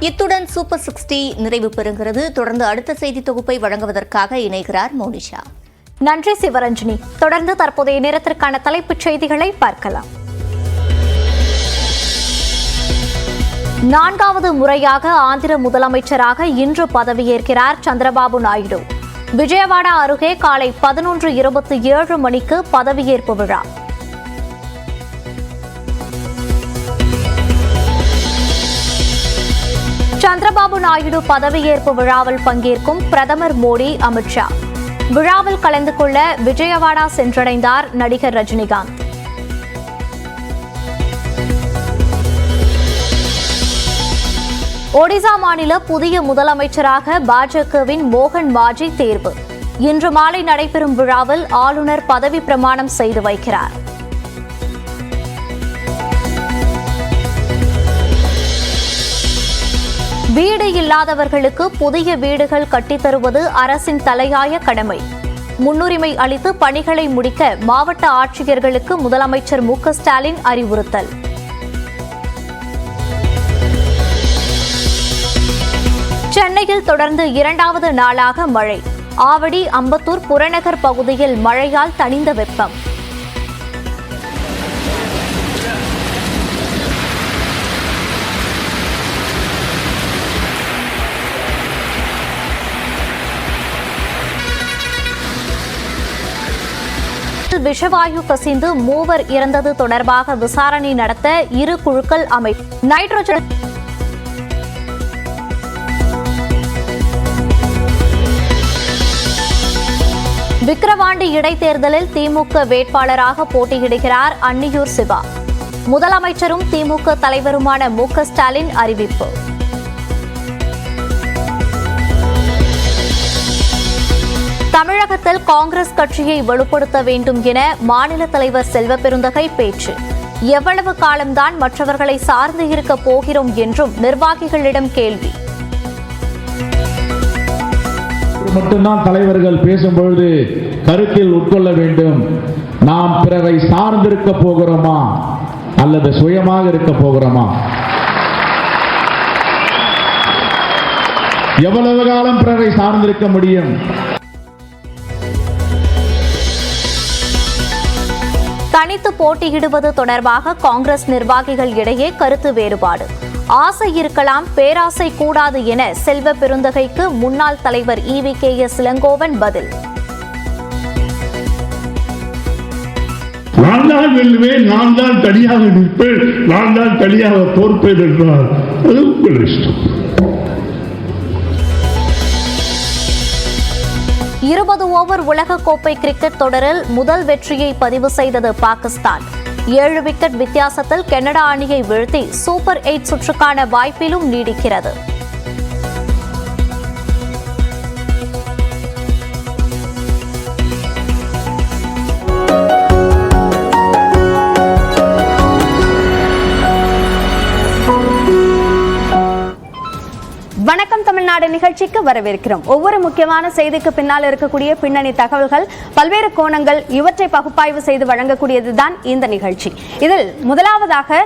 இத்துடன் super sixty நிறைவு பெறுகிறது. தொடர்ந்து அடுத்த செய்தி தொகுப்பை வழங்குவதற்காக இணைகிறார் மோனிஷா. நன்றி சிவரஞ்சினி. தொடர்ந்து தற்போதைய நேரத்திற்கான தலைப்புச் செய்திகளை பார்க்கலாம். நான்காவது முறையாக ஆந்திர முதலமைச்சராக இன்று பதவியேற்கிறார் சந்திரபாபு நாயுடு. விஜயவாடா அருகே காலை பதினொன்று இருபத்தி ஏழு மணிக்கு பதவியேற்பு விழா. சந்திரபாபு நாயுடு பதவியேற்பு விழாவில் பங்கேற்கும் பிரதமர் மோடி அமித்ஷா விழாவில் கலந்து கொள்ள விஜயவாடா சென்றடைந்தார் நடிகர் ரஜினிகாந்த். ஒடிசா மாநில புதிய முதலமைச்சராக பாஜகவின் மோகன் மாஜி தேர்வு. இன்று மாலை நடைபெறும் விழாவில் ஆளுநர் பதவி பிரமாணம் செய்து வைக்கிறார். வீடு இல்லாதவர்களுக்கு புதிய வீடுகள் கட்டித்தருவது அரசின் தலையாய கடமை. முன்னுரிமை அளித்து பணிகளை முடிக்க மாவட்ட ஆட்சியர்களுக்கு முதலமைச்சர் மு ஸ்டாலின் அறிவுறுத்தல். சென்னையில் தொடர்ந்து இரண்டாவது நாளாக மழை. ஆவடி அம்பத்தூர் புறநகர் பகுதியில் மழையால் தணிந்த வெப்பம். விஷவாயு கசிந்து மூவர் இறந்தது தொடர்பாக விசாரணை நடத்த இரு குழுக்கள் அமை நைட்ரஜன் விக்கிரவாண்டி இடைத்தேர்தலில் திமுக வேட்பாளராக போட்டியிடுகிறார் அன்னியூர் சிவா. முதலமைச்சரும் திமுக தலைவருமான மு ஸ்டாலின் அறிவிப்பு. தமிழகத்தில் காங்கிரஸ் கட்சியை வலுப்படுத்த வேண்டும் என மாநில தலைவர் செல்வ பெருந்தகை பேச்சு. எவ்வளவு காலம்தான் மற்றவர்களை சார்ந்து இருக்க போகிறோம் என்றும் நிர்வாகிகளிடம் கேள்வி. மட்டும்தான் தலைவர்கள் பேசும்பொழுது கருத்தில் உட்கொள்ள வேண்டும். நாம் பிறரை சார்ந்திருக்க போகிறோமா? அல்லது சுயமாக இருக்க போகிறோமா? எவ்வளவு காலம் பிறரை சார்ந்திருக்க முடியும்? தனித்து போட்டியிடுவது தொடர்பாக காங்கிரஸ் நிர்வாகிகள் இடையே கருத்து வேறுபாடு. ஆசை இருக்கலாம் பேராசை கூடாது என செல்வ பெருந்தகைக்கு முன்னாள் தலைவர் இவி கே எஸ் இளங்கோவன் பதில். நான் தான் வெல்லுவேன் நான் தான் தனியாக நிற்பேன் நான் தான் தனியாக தோற்பேன் என்றால் அது உங்கள் இஷ்டம். இருபது ஓவர் உலகக்கோப்பை கிரிக்கெட் தொடரில் முதல் வெற்றியை பதிவு செய்தது பாகிஸ்தான். ஏழு விக்கெட் வித்தியாசத்தில் கனடா அணியை வீழ்த்தி சூப்பர் எயிட் சுற்றுக்கான வாய்ப்பிலும் நீடிக்கிறது. வணக்கம் நிகழ்ச்சிக்கு வரவேற்கிறோம். ஒவ்வொரு முக்கியமான செய்திக்கு பின்னால் இருக்கக்கூடிய பின்னணி தகவல்கள் பல்வேறு கோணங்கள் இவற்றை பகுப்பாய்வு செய்து வழங்கக்கூடியதுதான் இந்த நிகழ்ச்சி. இதில் முதலாவதாக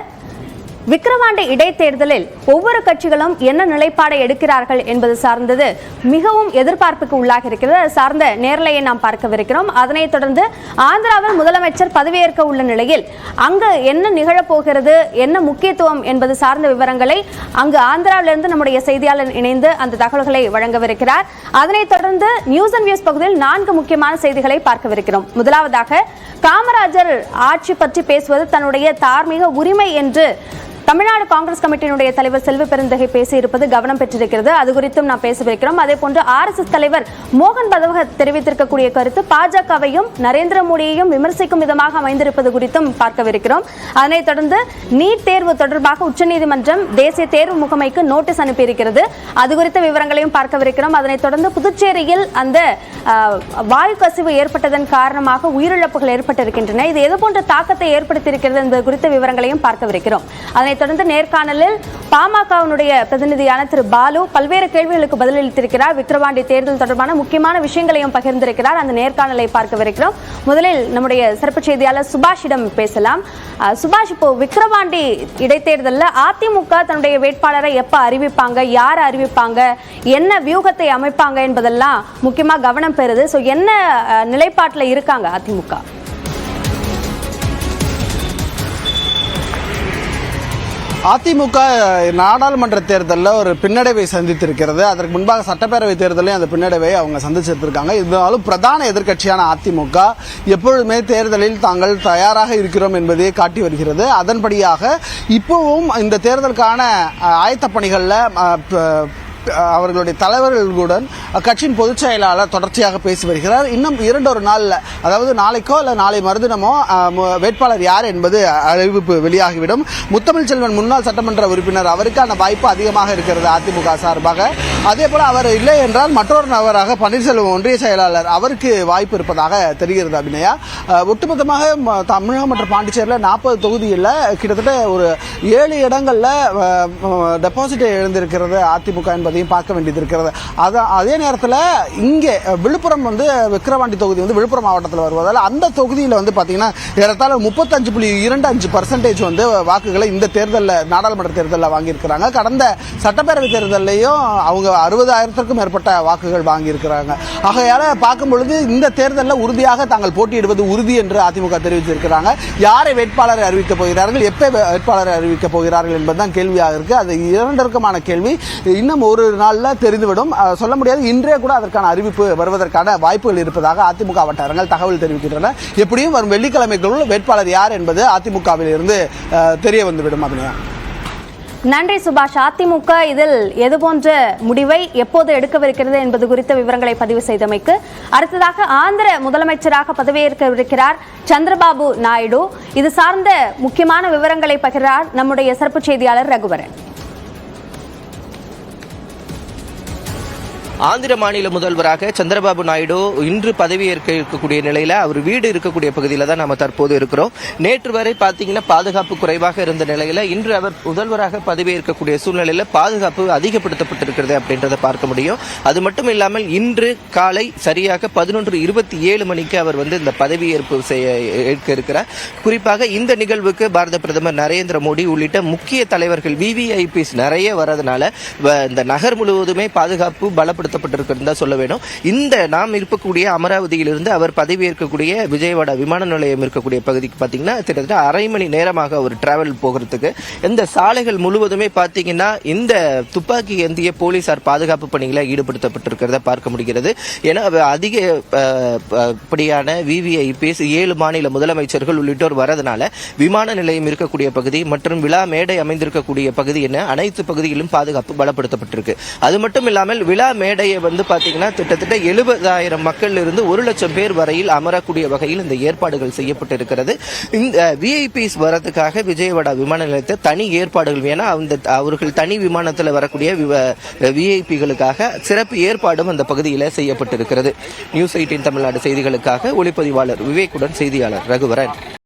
விக்கிரவாண்டி இடைத்தேர்தலில் ஒவ்வொரு கட்சிகளும் என்ன நிலைப்பாடை எடுக்கிறார்கள் என்பது சார்ந்தது மிகவும் எதிர்பார்ப்புக்கு உள்ளாக இருக்கிறது. அது சார்ந்த நேரலையை நாம் பார்க்கவிருக்கிறோம். அதனைத் தொடர்ந்து ஆந்திராவில் முதலமைச்சர் பதவியேற்க உள்ள நிலையில் அங்கு என்ன நிகழப்போகிறது என்ன முக்கியத்துவம் என்பது சார்ந்த விவரங்களை அங்கு ஆந்திராவிலிருந்து நம்முடைய செய்தியாளர் இணைந்து அந்த தகவல்களை வழங்கவிருக்கிறார். அதனைத் தொடர்ந்து நியூஸ் அண்ட் வியூஸ் பகுதியில் நான்கு முக்கியமான செய்திகளை பார்க்கவிருக்கிறோம். முதலாவதாக காமராஜர் ஆட்சி பற்றி பேசுவது தன்னுடைய தார்மீக உரிமை என்று தமிழ்நாடு காங்கிரஸ் கமிட்டியினுடைய தலைவர் செல்வ பெருந்தகை பேசியிருப்பது கவனம் பெற்றிருக்கிறது. அது குறித்தும் நான் பேசவிருக்கிறோம் அதே போன்று ஆர்எஸ்எஸ் தலைவர் மோகன் பதவகத் தெரிவித்திருக்கக்கூடிய கருத்து பாஜகவையும் நரேந்திர மோடியையும் விமர்சிக்கும் விதமாக அமைந்திருப்பது குறித்தும் பார்க்கவிருக்கிறோம். அதனைத் தொடர்ந்து நீட் தேர்வு தொடர்பாக உச்சநீதிமன்றம் தேசிய தேர்வு முகமைக்கு நோட்டீஸ் அனுப்பியிருக்கிறது. அது குறித்த விவரங்களையும் பார்க்கவிருக்கிறோம். அதனைத் தொடர்ந்து புதுச்சேரியில் அந்த வாயு கசிவு ஏற்பட்டதன் காரணமாக உயிரிழப்புகள் ஏற்பட்டிருக்கின்றன. இது எது போன்ற தாக்கத்தை ஏற்படுத்தியிருக்கிறது என்பது குறித்த விவரங்களையும் பார்க்கவிருக்கிறோம். அதனை அதனைத் தொடர்ந்து நேர்காணலில் பாமகவினுடைய பிரதிநிதியான திரு பாலு பல்வேறு கேள்விகளுக்கு பதிலளித்திருக்கிறார். விக்கிரவாண்டி தேர்தல் தொடர்பான முக்கியமான விஷயங்களையும் பகிர்ந்திருக்கிறார். அந்த நேர்காணலை பார்க்கவிருக்கிறோம். முதலில் நம்முடைய சிறப்பு செய்தியாளர் சுபாஷிடம் பேசலாம். சுபாஷ் இப்போ விக்கிரவாண்டி இடைத்தேர்தலில் அதிமுக தன்னுடைய வேட்பாளரை எப்ப அறிவிப்பாங்க? யார் அறிவிப்பாங்க? என்ன வியூகத்தை அமைப்பாங்க என்பதெல்லாம் முக்கியமா கவனம் பெறுது. ஸோ என்ன நிலைப்பாட்டில் இருக்காங்க அதிமுக? அதிமுக நாடாளுமன்ற தேர்தலில் ஒரு பின்னடைவை சந்தித்திருக்கிறது. அதற்கு முன்பாக சட்டப்பேரவை தேர்தலையும் அந்த பின்னடைவை அவங்க சந்திச்சிருக்காங்க இருந்தாலும் பிரதான எதிர்க்கட்சியான அதிமுக எப்பொழுதுமே தேர்தலில் தாங்கள் தயாராக இருக்கிறோம் என்பதையே காட்டி வருகிறது. அதன்படியாக இப்போவும் இந்த தேர்தலுக்கான ஆயத்த ஆயத்தப் பணிகளில் அவர்களுடைய தலைவர்களுடன் கட்சியின் பொதுச் செயலாளர் தொடர்ச்சியாக பேசி வருகிறார். இன்னும் இரண்டொரு நாளில் அதாவது நாளைக்கோ இல்லை நாளை மறுதினமோ வேட்பாளர் யார் என்பது அறிவிப்பு வெளியாகிவிடும். முத்தமிழ் செல்வன் முன்னாள் சட்டமன்ற உறுப்பினர் அவருக்கான வாய்ப்பு அதிகமாக இருக்கிறது அதிமுக சார்பாக. அதே போல் அவர் இல்லை என்றால் மற்றொரு நபராக பன்னீர்செல்வம் ஒன்றிய செயலாளர் அவருக்கு வாய்ப்பு இருப்பதாக தெரிகிறது அபிநயா. ஒட்டுமொத்தமாக தமிழகம் மற்றும் பாண்டிச்சேரியில் நாற்பது தொகுதியில் கிட்டத்தட்ட ஒரு ஏழு இடங்களில் டெபாசிட் எழுந்திருக்கிறது அதிமுக என்பது. அதையும் பார்க்க வேண்டியது இருக்கிறது. அதான் அதே நேரத்தில் இங்கே விழுப்புரம் வந்து விக்கிரவாண்டி தொகுதி வந்து விழுப்புரம் மாவட்டத்தில் வருவதால் அந்த தொகுதியில் வந்து பார்த்தீங்கன்னா ஏறத்தாழ முப்பத்தஞ்சு புள்ளி இரண்டு அஞ்சு பர்சன்டேஜ் வந்து வாக்குகளை இந்த தேர்தலில் நாடாளுமன்ற தேர்தலில் வாங்கியிருக்கிறாங்க. கடந்த சட்டப்பேரவை தேர்தலையும் அவங்க அறுபதாயிரத்திற்கும் மேற்பட்ட வாக்குகள் வாங்கியிருக்கிறாங்க. ஆகையால் பார்க்கும் பொழுது இந்த தேர்தலில் உறுதியாக தாங்கள் போட்டியிடுவது உறுதி என்று அதிமுக தெரிவித்திருக்கிறாங்க. யாரை வேட்பாளரை அறிவிக்கப் போகிறார்கள் எப்போ வேட்பாளரை அறிவிக்கப் போகிறார்கள் என்பதுதான் கேள்வியாக இருக்குது அது இரண்டிற்குமான கேள்வி. இன்னும் ஒரு நாளில் தெரிந்துவிடும். சொல்ல முடியாது இன்றே கூட அதற்கான அறிவிப்பு வருவதற்கான வாய்ப்புகள் இருப்பதாக அதிமுக வட்டாரங்கள் தகவல் தெரிவிக்கின்றன. எப்படியும் வரும் வெள்ளிக்கிழமைக்குள் வேட்பாளர் யார் என்பது அதிமுகவில் இருந்து தெரிய வந்துவிடும் அபிநயா. நன்றி சுபாஷ். அதிமுக இதில் எது போன்ற முடிவை எப்போது எடுக்கவிருக்கிறது என்பது குறித்த விவரங்களை பதிவு செய்தமைக்கு அடுத்ததாக ஆந்திர முதலமைச்சராக பதவியேற்கவிருக்கிறார் சந்திரபாபு நாயுடு. இது சார்ந்த முக்கியமான விவரங்களை பகிர்கிறார் நம்முடைய சிறப்பு செய்தியாளர் ரகுவரன். ஆந்திர மாநில முதல்வராக சந்திரபாபு நாயுடு இன்று பதவியேற்க இருக்கக்கூடிய நிலையில் அவர் வீடு இருக்கக்கூடிய பகுதியில் தான் நம்ம தற்போது இருக்கிறோம். நேற்று வரை பார்த்தீங்கன்னா பாதுகாப்பு குறைவாக இருந்த நிலையில் இன்று அவர் முதல்வராக பதவியேற்கக்கூடிய சூழ்நிலையில் பாதுகாப்பு அதிகப்படுத்தப்பட்டிருக்கிறது அப்படின்றத பார்க்க முடியும். அது மட்டும் இல்லாமல் இன்று காலை சரியாக பதினொன்று இருபத்தி ஏழு மணிக்கு அவர் வந்து இந்த பதவியேற்பு செய்ய ஏற்க இருக்கிறார். குறிப்பாக இந்த நிகழ்வுக்கு பாரத பிரதமர் நரேந்திர மோடி உள்ளிட்ட முக்கிய தலைவர்கள் விவிஐபிஸ் நிறைய வரதுனால வ- இந்த நகர் முழுவதுமே பாதுகாப்பு பலப்படுத்த தான் சொல்ல வேணும். இந்த நாம் இருக்கக்கூடிய அமராவதியிலிருந்து அவர் பதவியேற்கக்கூடிய விஜயவாடா விமான நிலையம் இருக்கக்கூடிய பகுதிக்கு பார்த்தீங்கன்னா கிட்டத்தட்ட அரை மணி நேரமாக அவர் டிராவல் போகிறதுக்கு. இந்த சாலைகள் முழுவதுமே பார்த்தீங்கன்னா இந்த துப்பாக்கி ஏந்திய போலீசார் பாதுகாப்பு பணிகளை ஈடுபடுத்தப்பட்டிருக்கிறத பார்க்க முடிகிறது. ஏன்னா அதிக படியான விவிஐபிஎஸ் ஏழு மாநில முதலமைச்சர்கள் உள்ளிட்டோர் வரதுனால விமான நிலையம் இருக்கக்கூடிய பகுதி மற்றும் விழா மேடை அமைந்திருக்கக்கூடிய பகுதி என அனைத்து பகுதிகளிலும் பாதுகாப்பு பலப்படுத்தப்பட்டிருக்கு. அது மட்டும் இல்லாமல் விழா மேடையை வந்து பாத்தீங்கன்னா கிட்டத்தட்ட எழுபதாயிரம் மக்கள் இருந்து ஒரு லட்சம் பேர் வரையில் அமரக்கூடிய வகையில் இந்த ஏற்பாடுகள் செய்யப்பட்டிருக்கிறது. இந்த விஐபிஸ் வரதுக்காக விஜயவாடா விமான நிலையத்தை தனி ஏற்பாடுகள் வேணா அந்த அவர்கள் தனி விமானத்தில் வரக்கூடிய விஐபிகளுக்காக சிறப்பு ஏற்பாடும் அந்த பகுதியில் செய்யப்பட்டிருக்கிறது. நியூஸ் எயிட்டின் தமிழ்நாடு செய்திகளுக்காக ஒளிப்பதிவாளர் விவேக்குடன் செய்தியாளர் ரகுவரன்.